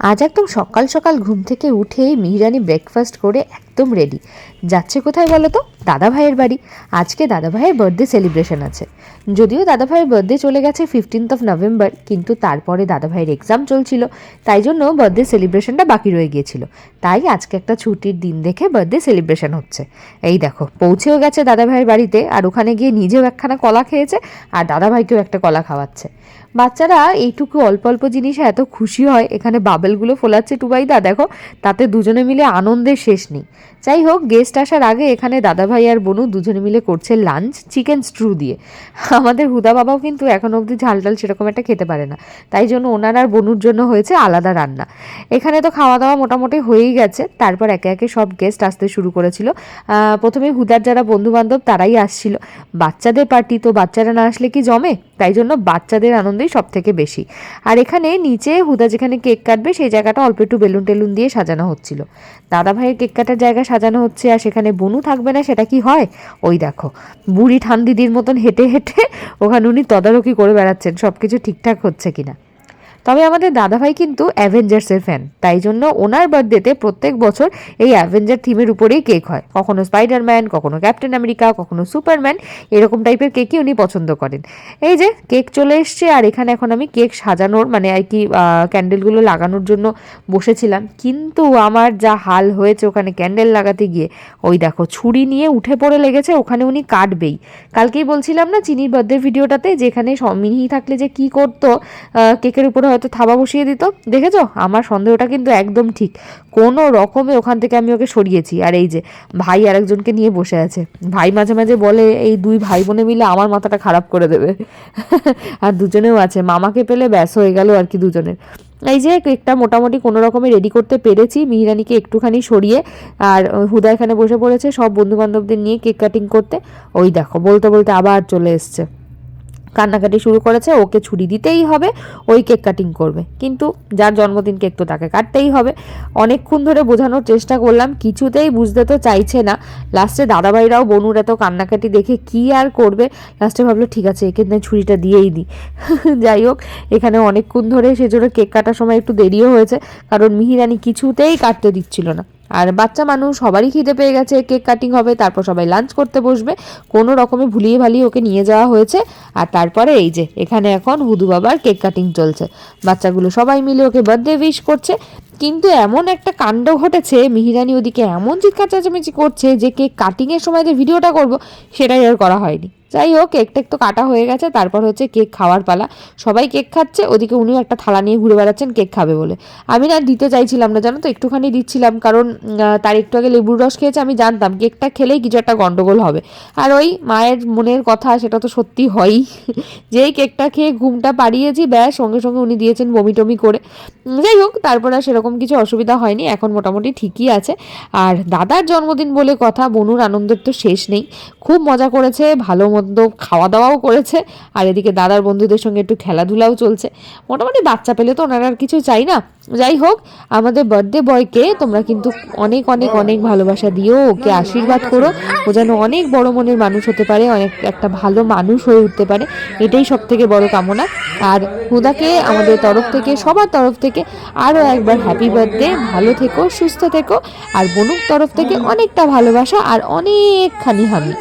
আজ একদম সকাল সকাল ঘুম থেকে উঠে মিহিরানি ব্রেকফাস্ট করে একদম রেডি যাচ্ছে কোথায় বলো তো? দাদা ভাইয়ের বাড়ি। আজকে দাদা ভাইয়ের বার্থডে সেলিব্রেশন আছে। যদিও দাদা ভাইয়ের বার্থডে চলে গেছে ফিফটিন্থ অফ নভেম্বর কিন্তু তারপরে দাদা ভাইয়ের এক্সাম চলছিল, তাই জন্য বার্থডে সেলিব্রেশনটা বাকি রয়ে গিয়েছিল। তাই আজকে একটা ছুটির দিন দেখে বার্থডে সেলিব্রেশন হচ্ছে। এই দেখো, পৌঁছেও গেছে দাদা ভাইয়ের বাড়িতে, আর ওখানে গিয়ে নিজেও একখানা কলা খেয়েছে, আর দাদা ভাইকেও একটা কলা খাওয়াচ্ছে। বাচ্চারা এইটুকু অল্প অল্প জিনিসে এত খুশি হয়, এখানে বাবেলগুলো ফোলাচ্ছে টুবাইদা, দেখো, তাতে দুজনে মিলে আনন্দের শেষ নেই। যাই হোক গেস্ট আসার আগে এখানে দাদাভাই আর বনু দুজনে মিলে করছে লাঞ্চ চিকেন স্ট্রু দিয়ে। আমাদের হুদা বাবাও কিন্তু এখন অবধি ঝাল টাল সেরকম একটা খেতে পারে না। তাই জন্য ওনার আর বনুর জন্য হয়েছে আলাদা রান্না। এখানে তো খাওয়া দাওয়া মোটামুটি হয়েই গেছে। তারপর একে একে সব গেস্ট আসতে শুরু করেছিল। প্রথমে হুদার যারা বন্ধু বান্ধব তারাই আসছিল। বাচ্চাদের পার্টি তো বাচ্চারা না আসলে কি জমে? তাই জন্য বাচ্চাদের আনন্দই সব থেকে বেশি। আর এখানে নিচে হুদা যেখানে কেক কাটবে, সেই জায়গাটা অল্প একটু বেলুন টেলুন দিয়ে সাজানো হচ্ছিল। দাদা ভাইয়ের কেক কাটার জায়গা সাজানো হচ্ছে আর সেখানে বনু থাকবে না, সেটা কি হয়? ওই দেখো। বুড়ি ঠান দিদির মতন হেঁটে হেঁটে ওখানে উনি তদারকি করে বেড়াচ্ছেন সব কিছু ঠিকঠাক হচ্ছে কিনা। তবে আমাদের দাদাভাই কিন্তু অ্যাভেঞ্জার্সের ফ্যান তাই জন্য ওনার বার্থডেতে প্রত্যেক বছর এই অ্যাভেঞ্জার থিমের উপরেই কেক হয়। কখনো স্পাইডারম্যান কখনো ক্যাপ্টেন আমেরিকা কখনো সুপারম্যান এরকম টাইপের কেকই উনি পছন্দ করেন। এই যে কেক চলে এসছে আর এখানে এখন আমি কেক সাজানোর মানে আর কি ক্যান্ডেলগুলো লাগানোর জন্য বসেছিলাম। কিন্তু আমার যা হাল হয়েছে ওখানে ক্যান্ডেল লাগাতে গিয়ে, ওই দেখো ছুরি নিয়ে উঠে পড়ে লেগেছে, ওখানে উনি কাটবেই। কালকেই বলছিলাম না, চিনির বার্থডে ভিডিওটাতে যেখানে মিহি থাকলে যে কি করতো কেকের উপরে হয়তো থাবা বসিয়ে দিত। দেখেছ? আমার সন্দেহটা কিন্তু একদম ঠিক। কোনো রকমে ওখান থেকে আমি ওকে সরিয়েছি। আর এই যে, ভাই আরেকজনকে নিয়ে বসে আছে। ভাই মাঝে মাঝে বলে, এই দুই ভাই বোনে মিলে আমার মাথাটা খারাপ করে দেবে। আর দুজনেও আছে। মামাকে পেলে ব্যাস হয়ে গেল আর কি দুজনের। এই যে, কেকটা মোটামুটি কোনো রকমে রেডি করতে পেরেছি। মিহিরানিকে একটুখানি সরিয়ে আর হুদা এখানে বসে পড়েছে সব বন্ধু বান্ধবদের নিয়ে কেক কাটিং করতে। ওই দেখো, বলতে বলতে আবার চলে এসছে। কান্নাকাটি শুরু করেছে, ওকে ছুরি দিতেই হবে, ওই কেক কাটিং করবে। কিন্তু যার জন্মদিন কেক তো তাকে কাটতেই হবে। অনেকক্ষণ ধরে বোঝানোর চেষ্টা করলাম, কিছুতেই বুঝতে তো চাইছে না। লাস্টে দাদাভাইরাও, বনুর এত কান্নাকাটি দেখে কি আর করবে? লাস্টে ভাবলো, ঠিক আছে, একে ছুরিটা দিয়েই দিই। যাই হোক, এখানে অনেকক্ষণ ধরে সেজন্য কেক কাটার সময় একটু দেরিও হয়েছে, কারণ মিহিরানি কিছুতেই কাটতে দিচ্ছিল না। আর বাচ্চা মানুষ সবারই খিদে পেয়ে গেছে, কেক কাটিং হবে, তারপর সবাই লাঞ্চ করতে বসবে। কোনো রকমে ভুলিয়ে ভালিয়ে ওকে নিয়ে যাওয়া হয়েছে। আর তারপরে এই যে, এখানে এখন হুদু বাবার কেক কাটিং চলছে। বাচ্চাগুলো সবাই মিলে ওকে বার্থডে উইশ করছে। কিন্তু এমন একটা কাণ্ড ঘটেছে মিহিরানি ওদিকে এমন চিৎকার চেঁচামেচি করছে যে কেক কাটিংয়ের সময় যে ভিডিওটা করব, সেটাই আর করা হয়নি। যাই হোক কেকটা একটু কাটা হয়ে গেছে। তারপর হচ্ছে কেক খাওয়ার পালা। সবাই কেক খাচ্ছে, ওদিকে উনিও একটা থালা নিয়ে ঘুরে বেড়াচ্ছেন, কেক খাবে বলে। আমি না দিতে চাইছিলাম না, জানো তো? একটুখানি দিচ্ছিলাম, কারণ তার একটু আগে লেবুর রস খেয়েছে, আমি জানতাম কেকটা খেলেই কিছু একটা গন্ডগোল হবে। আর ওই মায়ের মনের কথা, সেটা তো সত্যি হয়ই। যেই কেকটা খেয়ে ঘুমটা পাড়িয়েছি, ব্যাস, সঙ্গে সঙ্গে উনি দিয়েছেন বমি টমি করে যাই হোক, তারপর আর সেরকম কিছু অসুবিধা হয়নি, এখন মোটামুটি ঠিকই আছে। আর দাদার জন্মদিন বলে কথা, বনুর আনন্দের তো শেষ নেই। খুব মজা করেছে, ভালো মন্দ খাওয়া দাওয়াও করেছে। আর এদিকে দাদার বন্ধুদের সঙ্গে একটু খেলাধুলাও চলছে। মোটামুটি বাচ্চা পেলে তো ওনারা আর কিছু চাই না। যাই হোক, আমাদের বার্থডে বয়কে তোমরা কিন্তু অনেক অনেক অনেক ভালোবাসা দিও। ওকে আশীর্বাদ করো। ও যেন অনেক বড় মনের মানুষ হতে পারে, অনেক একটা ভালো মানুষ হয়ে উঠতে পারে। এটাই সব থেকে বড় কামনা। আর হুদাকে আমাদের তরফ থেকে, সবার তরফ থেকে আরও একবার হ্যাপি বার্থডে ভালো থেকো, সুস্থ থেকো। আর বনুর তরফ থেকে অনেকটা ভালোবাসা আর অনেকখানি হামি।